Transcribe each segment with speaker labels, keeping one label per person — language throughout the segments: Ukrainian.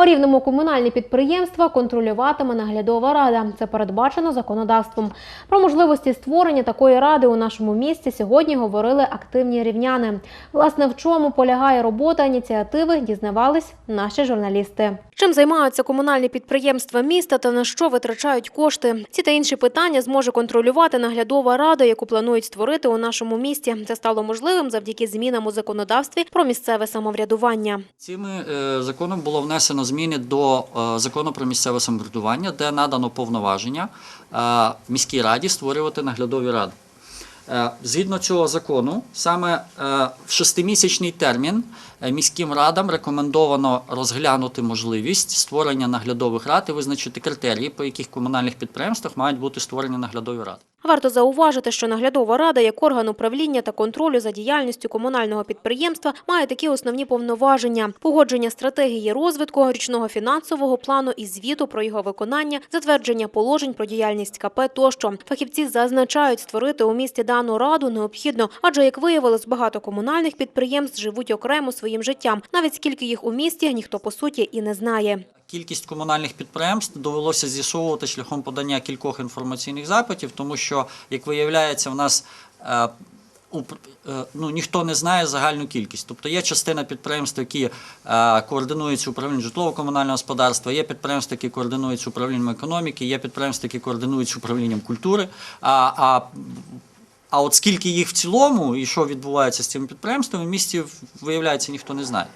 Speaker 1: У рівному комунальні підприємства контролюватиме наглядова рада. Це передбачено законодавством. Про можливості створення такої ради у нашому місті сьогодні говорили активні рівняни. Власне, в чому полягає робота ініціативи, дізнавались наші журналісти. Чим займаються комунальні підприємства міста та на що витрачають кошти? Ці та інші питання зможе контролювати наглядова рада, яку планують створити у нашому місті. Це стало можливим завдяки змінам у законодавстві про місцеве самоврядування.
Speaker 2: Цим е, законом було внесено зміни до е, закону про місцеве самоврядування, де надано повноваження е, міській раді створювати наглядові ради. Е, Згідно цього закону, саме в шестимісячний термін міським радам рекомендовано розглянути можливість створення наглядових рад і визначити критерії, по яких комунальних підприємствах мають бути створені наглядові ради.
Speaker 1: Варто зауважити, що наглядова рада як орган управління та контролю за діяльністю комунального підприємства має такі основні повноваження: погодження стратегії розвитку, річного фінансового плану і звіту про його виконання, затвердження положень про діяльність КП тощо. Фахівці зазначають, створити у місті дану раду необхідно, адже як виявилось, багато комунальних підприємств живуть окремо своїм життям. Навіть скільки їх у місті ніхто по суті і не знає.
Speaker 2: Кількість комунальних підприємств довелося з'ясовувати шляхом подання кількох інформаційних запитів, тому що, як виявляється, в нас е, е, ну, ніхто не знає загальну кількість. Тобто є частина підприємств, які е, координуються управлінням житлово-комунального господарства, є підприємства, які координуються управлінням економіки, є підприємства, які координуються управлінням культури. А, а а от скільки їх в цілому і що відбувається з цими підприємствами, в місті виявляється ніхто не знає.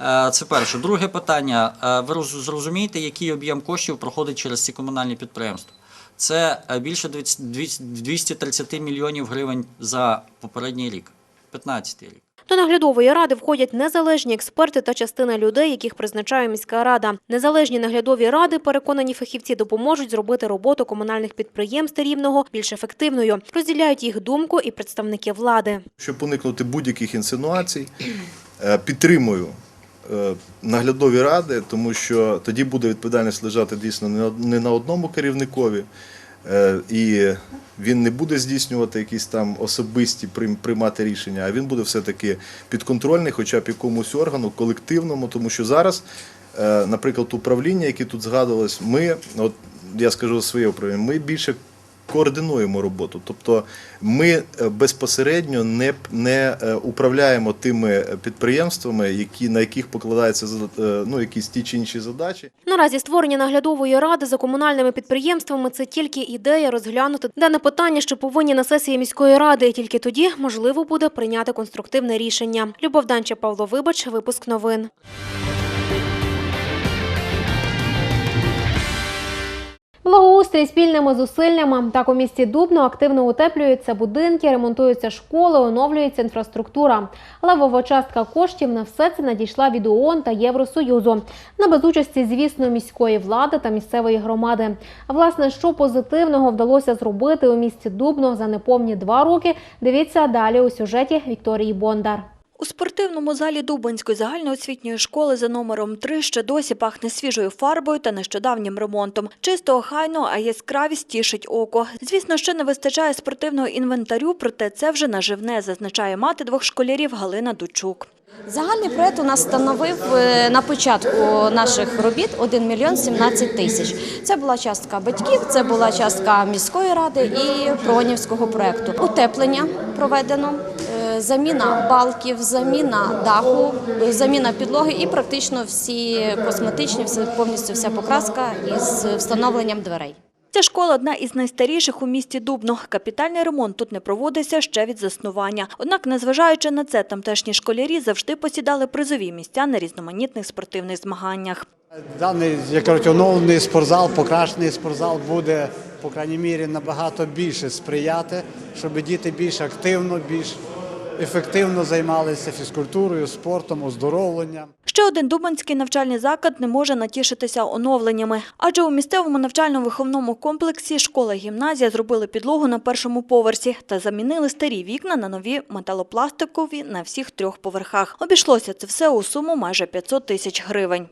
Speaker 2: Е, Це перше. Друге питання. Е, Ви роз- зрозумієте, який об'єм коштів проходить через ці комунальні підприємства? Це е, більше 20 200 230 мільйонів гривень за попередній рік, 15 рік.
Speaker 1: До наглядової ради входять незалежні експерти та частина людей, яких призначає міська рада. Незалежні наглядові ради, переконані фахівці, допоможуть зробити роботу комунальних підприємств рівного більш ефективною. Розділяють їх думку і представники влади.
Speaker 3: Щоб уникнути будь-яких інсинуацій, підтримую наглядові ради, тому що тоді буде відповідальність лежати дійсно не на- одному керівникові, е, і він не буде здійснювати якісь там особисті приймати рішення, а він буде все-таки підконтрольний, хоча б якомусь органу, колективному, тому що зараз, е, наприклад, управління, які тут згадувалось, ми, от я скажу своє управління, ми більше координуємо роботу. Тобто ми е, безпосередньо не, не е, управляємо тими підприємствами, які, на яких покладаються е, ну, якісь ті чи інші задачі.
Speaker 1: Наразі створення наглядової ради за комунальними підприємствами це тільки ідея розглянути дане питання, що повинні на сесії міської ради. І тільки тоді можливо буде прийняти конструктивне рішення. Любов Данча, Павло Вибач, випуск новин. Благоустрій спільними зусиллями. Так у місті Дубно активно утеплюються будинки, ремонтуються школи, оновлюється інфраструктура. Левова частка коштів на все це надійшла від ООН та Євросоюзу. На безучасті, звісно, міської влади та місцевої громади. Власне, що позитивного вдалося зробити у місті Дубно за неповні два роки. Дивіться далі у сюжеті Вікторії Бондар.
Speaker 4: У спортивному залі Дубинської загальноосвітньої школи за номером 3 ще досі пахне свіжою фарбою та нещодавнім ремонтом. Чисто охайно, а яскравість тішить око. Звісно, ще не вистачає спортивного інвентарю, проте це вже наживне, зазначає мати двох школярів Галина Дучук.
Speaker 5: Загальний проект у нас становив е, на початку наших робіт 1 мільйон 17 тисяч. Це була частка батьків, це була частка міської ради і Пронівського проекту. Утеплення проведено, е, заміна балків, заміна даху, е, заміна підлоги і практично всі косметичні, повністю вся покраска із встановленням дверей.
Speaker 4: Ця школа одна із найстаріших у місті Дубно. Капітальний ремонт тут не проводився ще від заснування. Однак, незважаючи на це, тамтешні школярі завжди посідали призові місця на різноманітних спортивних змаганнях.
Speaker 6: Даний, як кажуть, оновлений спортзал, покращений спортзал буде, по крайній мірі, набагато більше сприяти, щоб діти більш активно, більш ефективно займалися фізкультурою, спортом, оздоровленням.
Speaker 4: Ще один дубанський навчальний заклад не може натішитися оновленнями, адже у місцевому навчально-виховному комплексі школа-гімназія зробили підлогу на першому поверсі та замінили старі вікна на нові металопластикові на всіх трьох поверхах. Обійшлося це все у суму майже 500 тисяч гривень.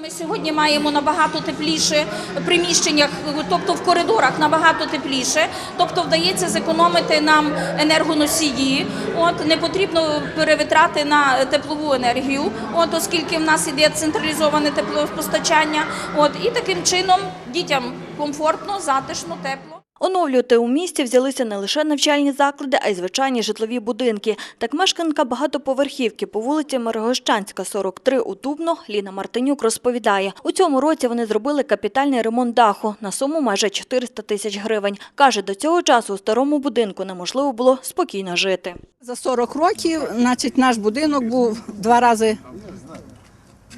Speaker 7: Ми сьогодні маємо набагато тепліше приміщеннях, тобто в коридорах набагато тепліше. Тобто вдається зекономити нам енергоносії. От не потрібно перевитрати на теплову енергію, от оскільки в нас іде централізоване теплопостачання. От і таким чином дітям комфортно, затишно, тепло.
Speaker 4: Оновлювати у місті взялися не лише навчальні заклади, а й звичайні житлові будинки. Так мешканка багатоповерхівки по вулиці Мирогощанська, 43 у Дубно, Ліна Мартинюк розповідає, у цьому році вони зробили капітальний ремонт даху на суму майже 400 тисяч гривень. Каже, до цього часу у старому будинку неможливо було спокійно жити.
Speaker 8: За 40 років, значить, наш будинок був два рази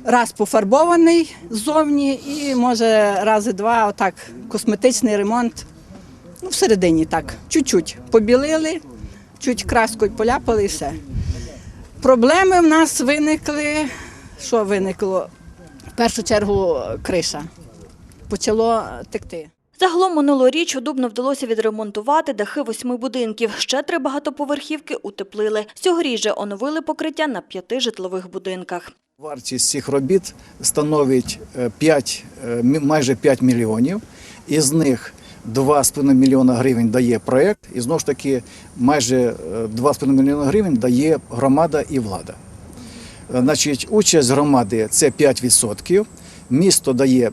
Speaker 8: раз пофарбований ззовні і, може, рази два отак косметичний ремонт. Ну, всередині так, чуть-чуть побілили, чуть краскою поляпали і все. Проблеми в нас виникли. Що виникло? В першу чергу криша. Почало текти.
Speaker 4: Загалом минулоріч у Дубно вдалося відремонтувати дахи восьми будинків. Ще три багатоповерхівки утеплили. Цьогоріч же оновили покриття на п'яти житлових будинках.
Speaker 9: Вартість цих робіт становить е, 5, е, майже 5 мільйонів. Із них 2,5 мільйона гривень дає проєкт, і знову ж таки майже е, 2,5 мільйона гривень дає громада і влада. Е, Значить, участь громади це 5%, місто дає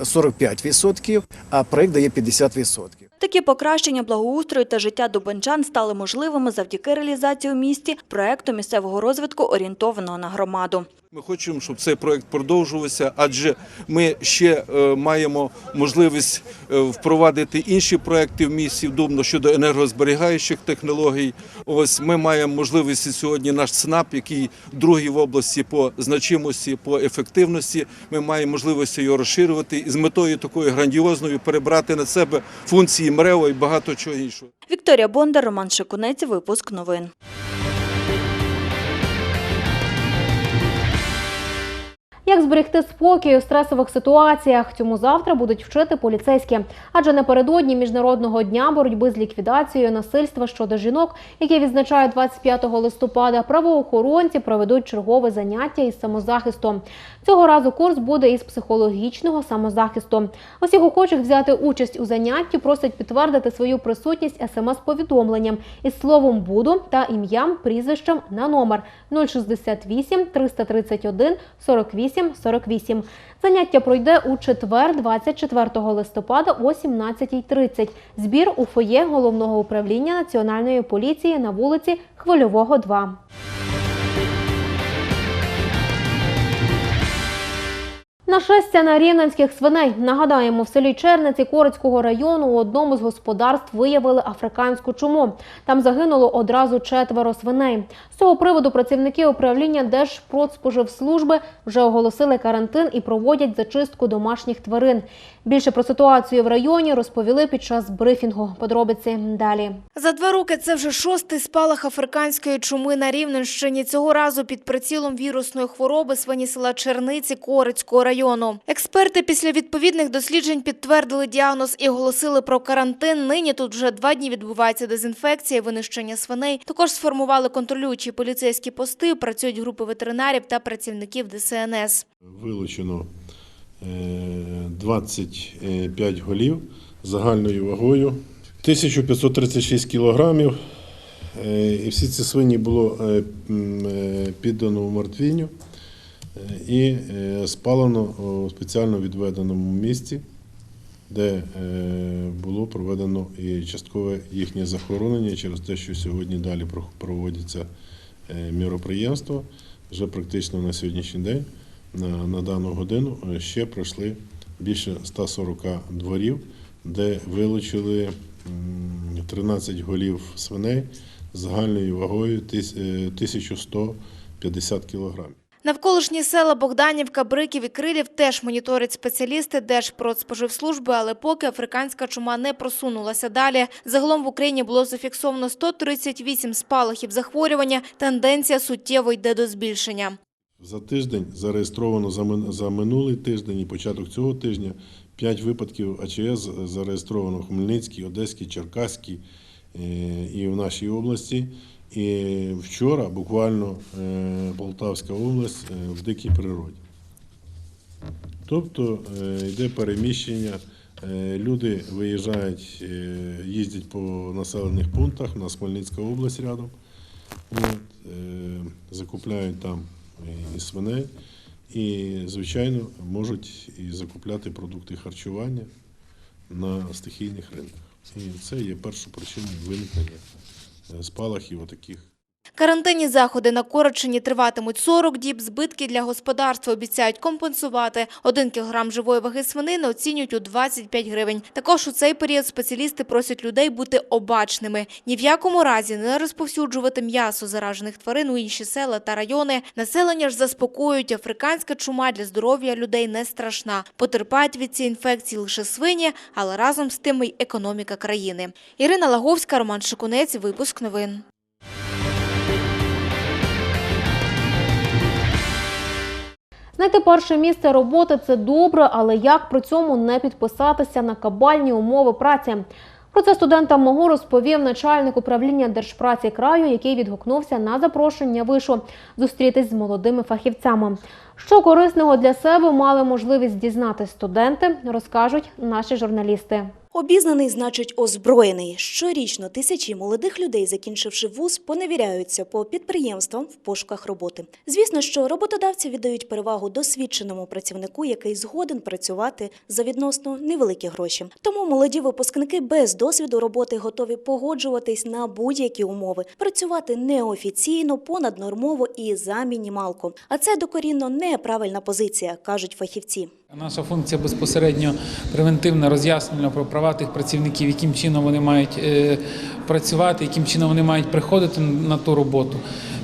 Speaker 9: 45%, а проєкт дає 50%.
Speaker 4: Такі покращення благоустрою та життя дубенчан стали можливими завдяки реалізації у місті проекту місцевого розвитку, орієнтованого на громаду.
Speaker 10: Ми хочемо, щоб цей проект продовжувався, адже ми ще е, маємо можливість е, впровадити інші проекти в місті Дубно щодо енергозберігаючих технологій. Ось ми маємо можливість сьогодні наш ЦНАП, який другий в області по значимості, по ефективності. Ми маємо можливість його розширювати і з метою такою грандіозною перебрати на себе функції МРЕО і багато чого іншого.
Speaker 4: Вікторія Бондар, Роман Шикунець, випуск новин.
Speaker 1: Як зберегти спокій у стресових ситуаціях? Цьому завтра будуть вчити поліцейські. Адже напередодні міжнародного дня боротьби з ліквідацією насильства щодо жінок, яке відзначають 25 листопада, правоохоронці проведуть чергове заняття із самозахисту. Цього разу курс буде із психологічного самозахисту. Усіх охочих взяти участь у занятті просять підтвердити свою присутність смс-повідомленням із словом буду та ім'ям, прізвищем на номер 068 331 48 48. Заняття пройде у четвер, 24 листопада о 17.30. Збір у фоє головного управління Національної поліції на вулиці Хвильового, 2. Нашестя на рівненських свиней. Нагадаємо, в селі Черниці Корицького району у одному з господарств виявили африканську чуму. Там загинуло одразу четверо свиней. З цього приводу працівники управління Держпродспоживслужби вже оголосили карантин і проводять зачистку домашніх тварин. Більше про ситуацію в районі розповіли під час брифінгу. Подробиці далі.
Speaker 11: За два роки це вже шостий спалах африканської чуми на Рівненщині. Цього разу під прицілом вірусної хвороби свині села Черниці Корицького району. Експерти після відповідних досліджень підтвердили діагноз і оголосили про карантин. Нині тут вже два дні відбувається дезінфекція, винищення свиней. Також сформували контролюючі поліцейські пости. Працюють групи ветеринарів та працівників ДСНС.
Speaker 12: Вилучено е, 25 голів загальною вагою 1536 кілограмів. Е, І всі ці свині було е, е, піддано в мартвіню е, і е, спалено у спеціально відведеному місці, де е, було проведено і часткове їхнє захоронення через те, що сьогодні далі про- проводяться е, міроприємства. Вже практично на сьогоднішній день, на, на дану годину, е, ще пройшли більше 140 дворів, де вилучили м, 13 голів свиней з загальною вагою е, 1150 кілограмів.
Speaker 11: Навколишні села Богданівка, Бриків і Крилів теж моніторять спеціалісти Держпродспоживслужби, але поки африканська чума не просунулася далі. Загалом в Україні було зафіксовано 138 спалахів захворювання. Тенденція суттєво йде до збільшення.
Speaker 12: За тиждень зареєстровано за мин- минулий тиждень і початок цього тижня 5 випадків АЧС зареєстровано в Хмельницькій, Одеській, Черкаській е, і в нашій області. І вчора буквально е, Полтавська область е, в дикій природі. Тобто е, йде переміщення, люди виїжджають, їздять по населених пунктах, у нас Хмельницька область рядом, от, закупляють там і свиней, і, звичайно, можуть і закупляти продукти харчування на стихійних ринках. І це є першою причиною виникнення спалахів отаких.
Speaker 11: Карантинні заходи на Корочині триватимуть 40 діб. Збитки для господарства обіцяють компенсувати. Один кілограм живої ваги свинини оцінюють у 25 гривень. Також у цей період спеціалісти просять людей бути обачними. Ні в якому разі не розповсюджувати м'ясо заражених тварин у інші села та райони. Населення ж заспокоюють, африканська чума для здоров'я людей не страшна. Потерпають від цієї інфекції лише свині, але разом з тим й економіка країни. Ірина Лаговська, Роман Шикунець, випуск новин.
Speaker 1: Знайти перше місце роботи це добре, але як при цьому не підписатися на кабальні умови праці? Про це студентам МОГУ розповів начальник управління держпраці краю, який відгукнувся на запрошення вишу зустрітись з молодими фахівцями. Що корисного для себе мали можливість дізнати студенти, розкажуть наші журналісти.
Speaker 13: Обізнаний значить озброєний. Щорічно тисячі молодих людей, закінчивши вуз, поневіряються по підприємствам в пошуках роботи. Звісно, що роботодавці віддають перевагу досвідченому працівнику, який згоден працювати за відносно невеликі гроші. Тому молоді випускники без досвіду роботи готові погоджуватись на будь-які умови, працювати неофіційно, понаднормово і за мінімалку. А це докорінно неправильна позиція, кажуть фахівці.
Speaker 14: Наша функція безпосередньо превентивна, роз'яснення про права тих працівників, яким чином вони мають е, працювати, яким чином вони мають приходити на ту роботу.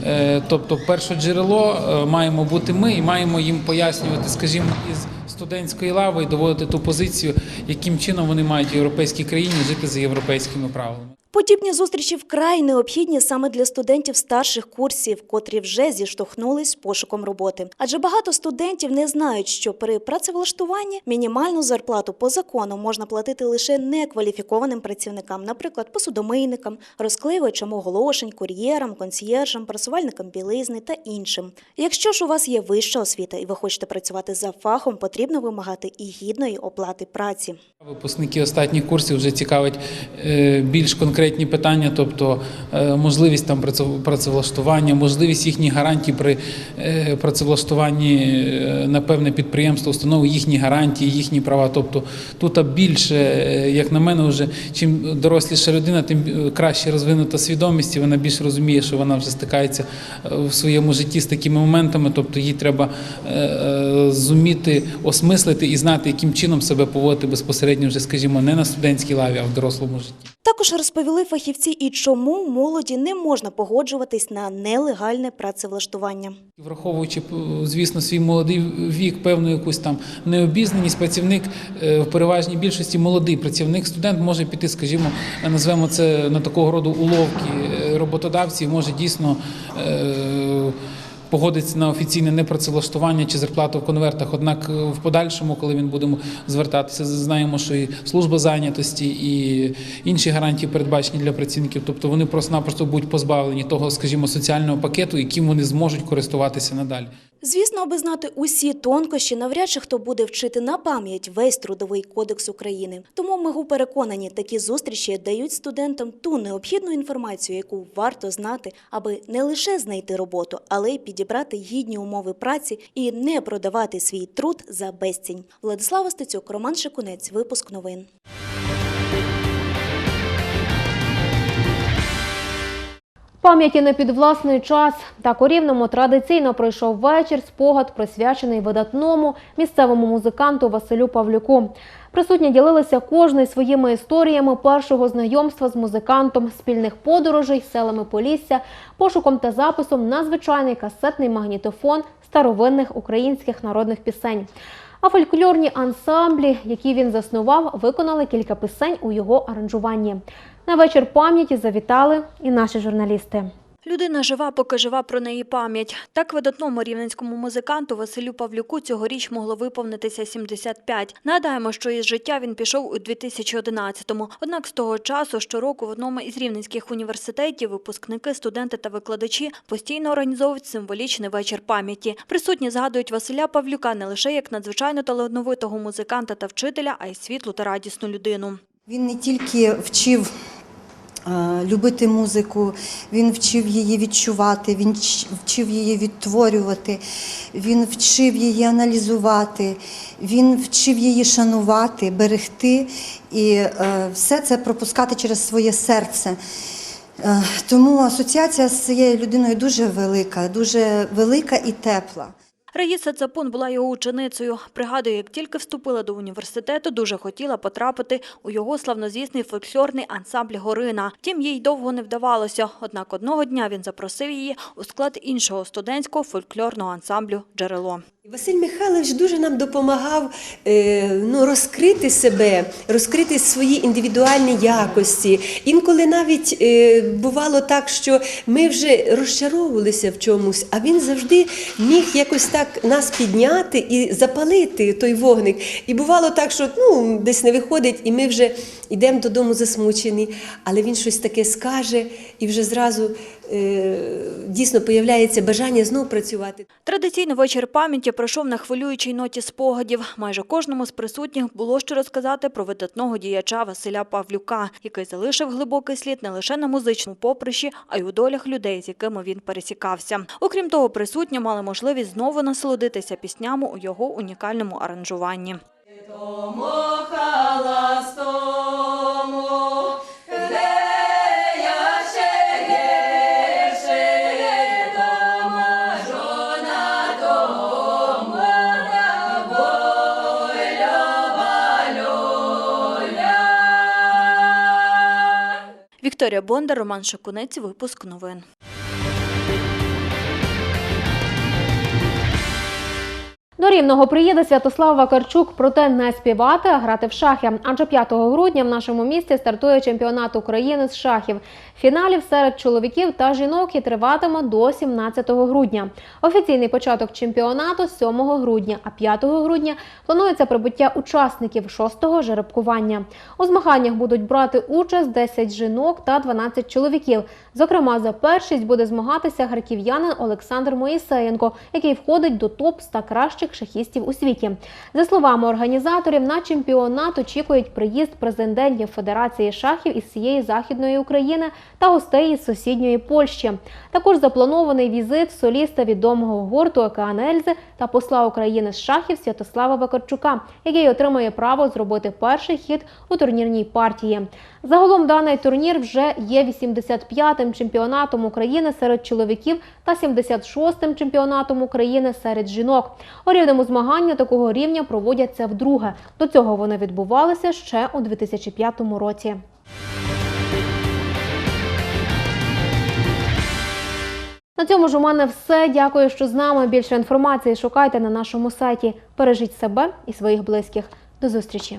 Speaker 14: Е, Тобто, перше джерело е, маємо бути ми і маємо їм пояснювати, скажімо, із студентської лави і доводити ту позицію, яким чином вони мають в європейській країні жити за європейськими правилами.
Speaker 13: Подібні зустрічі вкрай необхідні саме для студентів старших курсів, котрі вже зіштовхнулись пошуком роботи. Адже багато студентів не знають, що при працевлаштуванні мінімальну зарплату по закону можна платити лише некваліфікованим працівникам, наприклад, посудомийникам, розклеювачам оголошень, кур'єрам, консьєржам, просувальникам білизни та іншим. Якщо ж у вас є вища освіта і ви хочете працювати за фахом, потрібно вимагати і гідної оплати праці.
Speaker 14: Випускники останніх курсів вже цікавить е, більш конкретні питання, тобто е, можливість там праце- працевлаштування, можливість їхніх гарантій при е, працевлаштуванні е, на певне підприємство, установи їхні гарантії, їхні права. Тобто тут більше, як на мене, вже чим доросліша людина, тим краще розвинута свідомість, і вона більш розуміє, що вона вже стикається в своєму житті з такими моментами. Тобто їй треба зуміти осмислити і знати, яким чином себе поводити безпосередньо вже, скажімо, не на студентській лаві, а в дорослому житті.
Speaker 13: Також розповіли фахівці і чому молоді не можна погоджуватись на нелегальне працевлаштування.
Speaker 14: Враховуючи, звісно, свій молодий вік, певну якусь там необізнаність, працівник е, в переважній більшості молодий працівник, студент може піти, скажімо, назвемо це на такого роду уловки е, роботодавців, може дійсно. е, Погодиться на офіційне непрацевлаштування чи зарплату в конвертах. Однак е, в подальшому, коли він будемо звертатися, знаємо, що і служба зайнятості, і інші гарантії передбачені для працівників. Тобто вони просто-напросто будуть позбавлені того, скажімо, соціального пакету, яким вони зможуть користуватися надалі.
Speaker 13: Звісно, аби знати усі тонкощі, навряд чи хто буде вчити на пам'ять весь трудовий кодекс України. Тому ми переконані, такі зустрічі дають студентам ту необхідну інформацію, яку варто знати, аби не лише знайти роботу, але й підібрати гідні умови праці і не продавати свій труд за безцінь. Владислава Стецюк, Роман Шикунець, випуск новин.
Speaker 1: Пам'яті під власний час. Так у Рівному традиційно пройшов вечір спогад, присвячений видатному місцевому музиканту Василю Павлюку. Присутні ділилися кожний своїми історіями першого знайомства з музикантом, спільних подорожей, селами Полісся, пошуком та записом на звичайний касетний магнітофон старовинних українських народних пісень. А фольклорні ансамблі, які він заснував, виконали кілька пісень у його аранжуванні. На вечір пам'яті завітали і наші журналісти.
Speaker 4: Людина жива, поки жива про неї пам'ять. Так видатному рівненському музиканту Василю Павлюку цьогоріч могло виповнитися 75. Нагадаємо, що із життя він пішов у 2011-му. Однак з того часу щороку в одному із рівненських університетів випускники, студенти та викладачі постійно організовують символічний вечір пам'яті. Присутні згадують Василя Павлюка не лише як надзвичайно талановитого музиканта та вчителя, а й світлу та радісну людину.
Speaker 15: Він не тільки вчив любити музику, він вчив її відчувати, він вчив її відтворювати, він вчив її аналізувати, він вчив її шанувати, берегти і е, все це пропускати через своє серце. Е, Тому асоціація з цією людиною дуже велика, дуже велика і тепла.
Speaker 4: Раїса Цапун була його ученицею. Пригадує, як тільки вступила до університету, дуже хотіла потрапити у його славнозвісний фольклорний ансамбль Горина. Втім, їй довго не вдавалося. Однак одного дня він запросив її у склад іншого студентського фольклорного ансамблю Джерело.
Speaker 16: Василь Михайлович дуже нам допомагав е, ну, розкрити себе, розкрити свої індивідуальні якості. Інколи навіть е, бувало так, що ми вже розчаровувалися в чомусь, а він завжди міг якось так нас підняти і запалити той вогник. І бувало так, що ну, десь не виходить, і ми вже йдемо додому засмучені, але він щось таке скаже, і вже зразу е, дійсно появляється бажання знов працювати.
Speaker 4: Традиційно вечір пам'яті пройшов на хвилюючій ноті спогадів. Майже кожному з присутніх було що розказати про видатного діяча Василя Павлюка, який залишив глибокий слід не лише на музичному поприщі, а й у долях людей, з якими він пересікався. Окрім того, присутні мали можливість знову насолодитися піснями у його унікальному аранжуванні. Вікторія Бондар, Роман Шакунець, випуск новин.
Speaker 1: До Рівного приїде Святослав Вакарчук, проте не співати, а грати в шахи. Адже 5 грудня в нашому місті стартує чемпіонат України з шахів. Фіналів серед чоловіків та жінок і триватиме до 17 грудня. Офіційний початок чемпіонату 7 грудня, а 5 грудня планується прибуття учасників 6-го жеребкування. У змаганнях будуть брати участь 10 жінок та 12 чоловіків. Зокрема, за першість буде змагатися харків'янин Олександр Моїсеєнко, який входить до топ 100 кращих шахістів у світі. За словами організаторів, на чемпіонат очікують приїзд президентів Федерації шахів із всієї західної України та гостей із сусідньої Польщі. Також запланований візит соліста відомого гурту Океан Ельзи та посла України з шахів Святослава Вакарчука, який отримує право зробити перший хід у турнірній партії. Загалом даний турнір вже є 85-м чемпіонатом України серед чоловіків та 76-м чемпіонатом України серед жінок. Рівному змагання такого рівня проводяться вдруге. До цього вони відбувалися ще у 2005 році. На цьому ж у мене все. Дякую, що з нами. Більше інформації шукайте на нашому сайті. Бережіть себе і своїх близьких. До зустрічі!